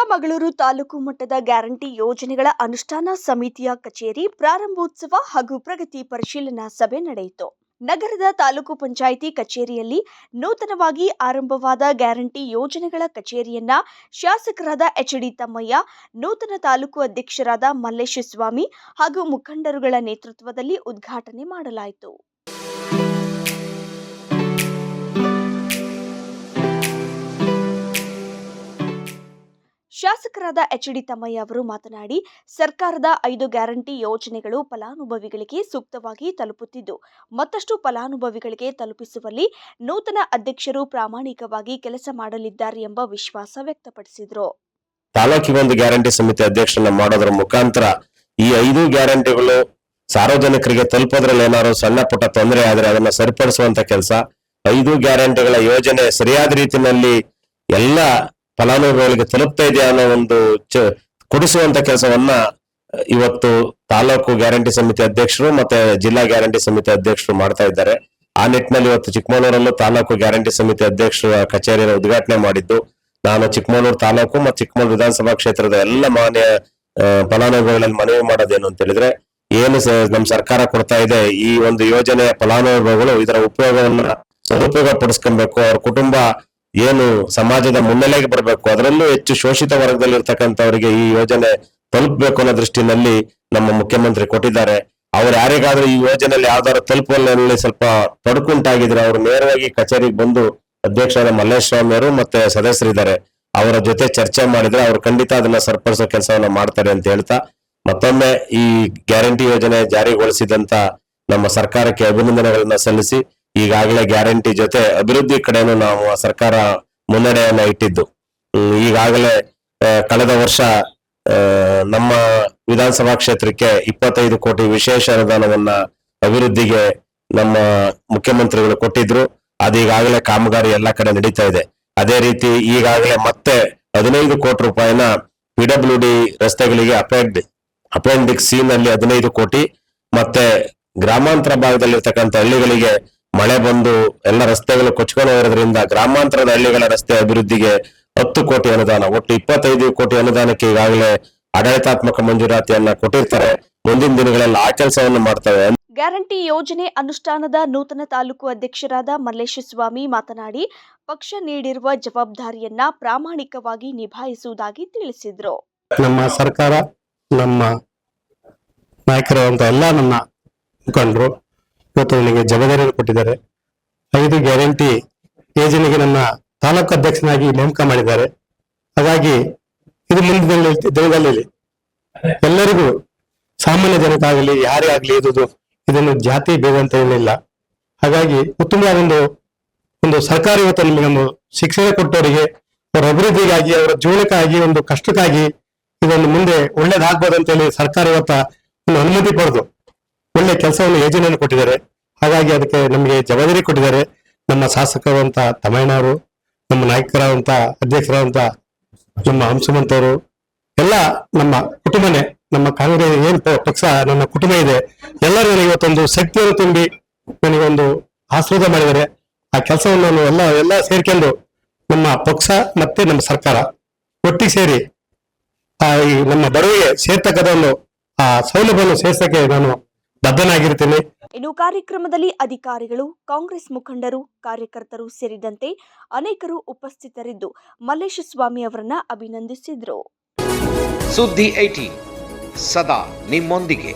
ಚಿಕ್ಕಮಗಳೂರು ತಾಲೂಕು ಮಟ್ಟದ ಗ್ಯಾರಂಟಿ ಯೋಜನೆಗಳ ಅನುಷ್ಠಾನ ಸಮಿತಿಯ ಕಚೇರಿ ಪ್ರಾರಂಭೋತ್ಸವ ಹಾಗೂ ಪ್ರಗತಿ ಪರಿಶೀಲನಾ ಸಭೆ ನಡೆಯಿತು. ನಗರದ ತಾಲೂಕು ಪಂಚಾಯಿತಿ ಕಚೇರಿಯಲ್ಲಿ ನೂತನವಾಗಿ ಆರಂಭವಾದ ಗ್ಯಾರಂಟಿ ಯೋಜನೆಗಳ ಕಚೇರಿಯನ್ನ ಶಾಸಕರಾದ ಎಚ್ ಡಿ ತಮ್ಮಯ್ಯ, ನೂತನ ತಾಲೂಕು ಅಧ್ಯಕ್ಷರಾದ ಮಲ್ಲೇಶ ಸ್ವಾಮಿ ಹಾಗೂ ಮುಖಂಡರುಗಳ ನೇತೃತ್ವದಲ್ಲಿ ಉದ್ಘಾಟನೆ ಮಾಡಲಾಯಿತು. ಶಾಸಕರಾದ ಎಚ್ ಡಿ ತಮ್ಮಯ್ಯ ಅವರು ಮಾತನಾಡಿ, ಸರ್ಕಾರದ ಐದು ಗ್ಯಾರಂಟಿ ಯೋಜನೆಗಳು ಫಲಾನುಭವಿಗಳಿಗೆ ಸೂಕ್ತವಾಗಿ ತಲುಪುತ್ತಿದ್ದು, ಮತ್ತಷ್ಟು ಫಲಾನುಭವಿಗಳಿಗೆ ತಲುಪಿಸುವಲ್ಲಿ ನೂತನ ಅಧ್ಯಕ್ಷರು ಪ್ರಾಮಾಣಿಕವಾಗಿ ಕೆಲಸ ಮಾಡಲಿದ್ದಾರೆ ಎಂಬ ವಿಶ್ವಾಸ ವ್ಯಕ್ತಪಡಿಸಿದರು. ತಾಲೂಕಿಗೊಂದು ಗ್ಯಾರಂಟಿ ಸಮಿತಿ ಅಧ್ಯಕ್ಷರನ್ನ ಮಾಡೋದ್ರ ಮುಖಾಂತರ ಈ ಐದು ಗ್ಯಾರಂಟಿಗಳು ಸಾರ್ವಜನಿಕರಿಗೆ ತಲುಪೋದ್ರಲ್ಲಿ ಏನಾದ್ರು ಸಣ್ಣ ಪುಟ್ಟ ತೊಂದರೆ ಆದರೆ ಅದನ್ನ ಸರಿಪಡಿಸುವಂತ ಕೆಲಸ, ಐದು ಗ್ಯಾರಂಟಿಗಳ ಯೋಜನೆ ಸರಿಯಾದ ರೀತಿಯಲ್ಲಿ ಎಲ್ಲ ಫಲಾನುಭವಿಗಳಿಗೆ ತಲುಪ್ತಾ ಇದೆಯಾ ಅನ್ನೋ ಒಂದು ಕೊಡಿಸುವಂತ ಕೆಲಸವನ್ನ, ಇವತ್ತು ತಾಲೂಕು ಗ್ಯಾರಂಟಿ ಸಮಿತಿ ಅಧ್ಯಕ್ಷರು ಮತ್ತೆ ಜಿಲ್ಲಾ ಗ್ಯಾರಂಟಿ ಸಮಿತಿ ಅಧ್ಯಕ್ಷರು ಮಾಡ್ತಾ ಇದ್ದಾರೆ. ಆ ನಿಟ್ಟಿನಲ್ಲಿ ಇವತ್ತು ಚಿಕ್ಕಮಗಳೂರಲ್ಲೂ ತಾಲೂಕು ಗ್ಯಾರಂಟಿ ಸಮಿತಿ ಅಧ್ಯಕ್ಷರ ಕಚೇರಿಯನ್ನು ಉದ್ಘಾಟನೆ ಮಾಡಿದ್ದು. ನಾನು ಚಿಕ್ಕಮಗಳೂರು ತಾಲೂಕು ಮತ್ತು ಚಿಕ್ಕಮಗಳೂರು ವಿಧಾನಸಭಾ ಕ್ಷೇತ್ರದ ಎಲ್ಲ ಮಾನ್ಯ ಫಲಾನುಭವಿಗಳಲ್ಲಿ ಮನವಿ ಮಾಡೋದೇನು ಅಂತ ಹೇಳಿದ್ರೆ, ಏನು ನಮ್ಮ ನಮ್ ಸರ್ಕಾರ ಕೊಡ್ತಾ ಇದೆ, ಈ ಒಂದು ಯೋಜನೆಯ ಫಲಾನುಭವಿಗಳು ಇದರ ಉಪಯೋಗವನ್ನ ಸದುಪಯೋಗ ಪಡಿಸ್ಕೊಬೇಕು. ಅವ್ರ ಕುಟುಂಬ ಏನು ಸಮಾಜದ ಮುನ್ನೆಲೆಗೆ ಬರಬೇಕು. ಅದರಲ್ಲೂ ಹೆಚ್ಚು ಶೋಷಿತ ವರ್ಗದಲ್ಲಿ ಇರ್ತಕ್ಕಂಥವರಿಗೆ ಈ ಯೋಜನೆ ತಲುಪಬೇಕು ಅನ್ನೋ ದೃಷ್ಟಿನಲ್ಲಿ ನಮ್ಮ ಮುಖ್ಯಮಂತ್ರಿ ಕೊಟ್ಟಿದ್ದಾರೆ. ಅವ್ರು ಯಾರಿಗಾದ್ರೂ ಈ ಯೋಜನೆಯಲ್ಲಿ ಯಾವ್ದಾದ್ರು ತಲುಪಲ್ಲಿ ಸ್ವಲ್ಪ ತೊಡಕುಂಟಾಗಿದ್ರೆ ಅವರು ನೇರವಾಗಿ ಕಚೇರಿಗೆ ಬಂದು ಅಧ್ಯಕ್ಷರಾದ ಮಲ್ಲೇಶ್ ಸ್ವಾಮಿ ಅವರು ಮತ್ತೆ ಸದಸ್ಯರಿದ್ದಾರೆ. ಅವರ ಜೊತೆ ಚರ್ಚೆ ಮಾಡಿದ್ರೆ ಅವ್ರು ಖಂಡಿತ ಅದನ್ನ ಸರಿಪಡಿಸೋ ಕೆಲಸವನ್ನ ಮಾಡ್ತಾರೆ ಅಂತ ಹೇಳ್ತಾ ಮತ್ತೊಮ್ಮೆ ಈ ಗ್ಯಾರಂಟಿ ಯೋಜನೆ ಜಾರಿಗೊಳಿಸಿದಂತ ನಮ್ಮ ಸರ್ಕಾರಕ್ಕೆ ಅಭಿನಂದನೆಗಳನ್ನ ಸಲ್ಲಿಸಿ ಈಗಾಗಲೇ ಗ್ಯಾರಂಟಿ ಜೊತೆ ಅಭಿವೃದ್ಧಿ ಕಡೆನೂ ನಾವು ಸರ್ಕಾರ ಮುನ್ನಡೆಯನ್ನ ಇಟ್ಟಿದ್ದು. ಈಗಾಗಲೇ ಕಳೆದ ವರ್ಷ ನಮ್ಮ ವಿಧಾನಸಭಾ ಕ್ಷೇತ್ರಕ್ಕೆ ಇಪ್ಪತ್ತೈದು ಕೋಟಿ ವಿಶೇಷ ಅನುದಾನವನ್ನ ಅಭಿವೃದ್ಧಿಗೆ ನಮ್ಮ ಮುಖ್ಯಮಂತ್ರಿಗಳು ಕೊಟ್ಟಿದ್ರು. ಅದೀಗಾಗಲೇ ಕಾಮಗಾರಿ ಎಲ್ಲ ಕಡೆ ನಡೀತಾ ಇದೆ. ಅದೇ ರೀತಿ ಈಗಾಗಲೇ ಮತ್ತೆ ಹದಿನೈದು ಕೋಟಿ ರೂಪಾಯಿನ ಪಿಡಬ್ಲ್ಯೂ ಡಿ ರಸ್ತೆಗಳಿಗೆ ಅಪೆಂಡ್, ಅಪೆಂಡಿಕ್ಸ್ ಸಿ ನಲ್ಲಿ ಹದಿನೈದು ಕೋಟಿ, ಮತ್ತೆ ಗ್ರಾಮಾಂತರ ಭಾಗದಲ್ಲಿರ್ತಕ್ಕಂಥ ಹಳ್ಳಿಗಳಿಗೆ ಮಳೆ ಬಂದು ಎಲ್ಲ ರಸ್ತೆಗಳು ಕೊಚ್ಕೊಂಡು ಹೋಗಿರೋದ್ರಿಂದ ಗ್ರಾಮಾಂತರದ ಹಳ್ಳಿಗಳ ರಸ್ತೆ ಅಭಿವೃದ್ಧಿಗೆ ಹತ್ತು ಕೋಟಿ ಅನುದಾನ ಒಟ್ಟು ಇಪ್ಪತ್ತೈದು ಕೋಟಿ ಅನುದಾನಕ್ಕೆ ಈಗಾಗಲೇ ಆಡಳಿತಾತ್ಮಕ ಮಂಜೂರಾತಿಯನ್ನ ಕೊಟ್ಟಿರ್ತಾರೆ. ಮುಂದಿನ ದಿನಗಳಲ್ಲಿ ಆ ಕೆಲಸವನ್ನು ಮಾಡ್ತವೆ. ಗ್ಯಾರಂಟಿ ಯೋಜನೆ ಅನುಷ್ಠಾನದ ನೂತನ ತಾಲೂಕು ಅಧ್ಯಕ್ಷರಾದ ಮಲ್ಲೇಶ ಸ್ವಾಮಿ ಮಾತನಾಡಿ ಪಕ್ಷ ನೀಡಿರುವ ಜವಾಬ್ದಾರಿಯನ್ನ ಪ್ರಾಮಾಣಿಕವಾಗಿ ನಿಭಾಯಿಸುವುದಾಗಿ ತಿಳಿಸಿದರು. ನಮ್ಮ ಸರ್ಕಾರ ನಮ್ಮ ನಾಯಕರಾದಂತಹ ಎಲ್ಲ ನನ್ನ ಮುಖಂಡರು ಇವತ್ತು ನನಗೆ ಜವಾಬ್ದಾರಿಯನ್ನು ಕೊಟ್ಟಿದ್ದಾರೆ. ಐದು ಗ್ಯಾರಂಟಿ ಯೋಜನೆಗೆ ನನ್ನ ತಾಲೂಕು ಅಧ್ಯಕ್ಷನಾಗಿ ನೇಮಕ ಮಾಡಿದ್ದಾರೆ. ಹಾಗಾಗಿ ಇದು ಮುಂದಿನ ದಿನದಲ್ಲಿ ಎಲ್ಲರಿಗೂ ಸಾಮಾನ್ಯ ಜನಕ್ಕಾಗಲಿ ಯಾರೇ ಆಗಲಿ ಇದು ಇದನ್ನು ಜಾತಿ ಭೇದ ಅಂತ ಏನಿಲ್ಲ ಹಾಗಾಗಿ ಉತ್ತಮವಾದ ಒಂದು ಒಂದು ಸರ್ಕಾರ ಇವತ್ತು ನಮಗೆ ನಮ್ಮ ಶಿಕ್ಷಣ ಕೊಟ್ಟವರಿಗೆ, ಅವರ ಅಭಿವೃದ್ಧಿಗಾಗಿ, ಅವರ ಜೀವನಕ್ಕಾಗಿ, ಒಂದು ಕಷ್ಟಕ್ಕಾಗಿ ಇದನ್ನು ಮುಂದೆ ಒಳ್ಳೇದಾಗ್ಬೋದು ಅಂತ ಹೇಳಿ ಸರ್ಕಾರ ಇವತ್ತ ಅನುಮತಿ ಪಡೆದು ಒಳ್ಳೆ ಕೆಲಸವನ್ನು ಯೋಜನೆಯನ್ನು ಕೊಟ್ಟಿದ್ದಾರೆ. ಹಾಗಾಗಿ ಅದಕ್ಕೆ ನಮಗೆ ಜವಾಬ್ದಾರಿ ಕೊಟ್ಟಿದ್ದಾರೆ ನಮ್ಮ ಶಾಸಕರಾದಂತ ತಮ್ಮಣ್ಣವರು ನಮ್ಮ ನಾಯಕರಾದಂತ ಅಧ್ಯಕ್ಷರಾದಂತ ನಮ್ಮ ಹಂಸಮಂತವರು ಎಲ್ಲ ನಮ್ಮ ಕುಟುಂಬನೇ, ನಮ್ಮ ಕಾಂಗ್ರೆಸ್ ಏನ್ ಪಕ್ಷ ನನ್ನ ಕುಟುಂಬ ಇದೆ, ಎಲ್ಲರೂ ನನಗೆ ಇವತ್ತೊಂದು ಶಕ್ತಿಯನ್ನು ತುಂಬಿ ನನಗೊಂದು ಆಶೀರ್ವಾದ ಮಾಡಿದ್ದಾರೆ. ಆ ಕೆಲಸವನ್ನು ನಾನು ಎಲ್ಲ ಎಲ್ಲ ಸೇರ್ಕೊಂಡು ನಮ್ಮ ಪಕ್ಷ ಮತ್ತೆ ನಮ್ಮ ಸರ್ಕಾರ ಒಟ್ಟಿಗೆ ಸೇರಿ, ಆ, ಈ ನಮ್ಮ ಬಡವಿಗೆ ಸೇರ್ತಕ್ಕಂಥ ಒಂದು, ಆ, ಸೌಲಭ್ಯವನ್ನು ಸೇರ್ಸಕ್ಕೆ ನಾನು ಬದ್ಧನಾಗಿರ್ತೀನಿ. ಇನ್ನು ಕಾರ್ಯಕ್ರಮದಲ್ಲಿ ಅಧಿಕಾರಿಗಳು ಕಾಂಗ್ರೆಸ್ ಮುಖಂಡರು ಕಾರ್ಯಕರ್ತರು ಸೇರಿದಂತೆ ಅನೇಕರು ಉಪಸ್ಥಿತರಿದ್ದು ಮಲ್ಲೇಶ ಸ್ವಾಮಿ ಅವರನ್ನ ಅಭಿನಂದಿಸಿದ್ರು. ಸುದ್ದಿ ಐಟಿ ಸದಾ ನಿಮ್ಮೊಂದಿಗೆ.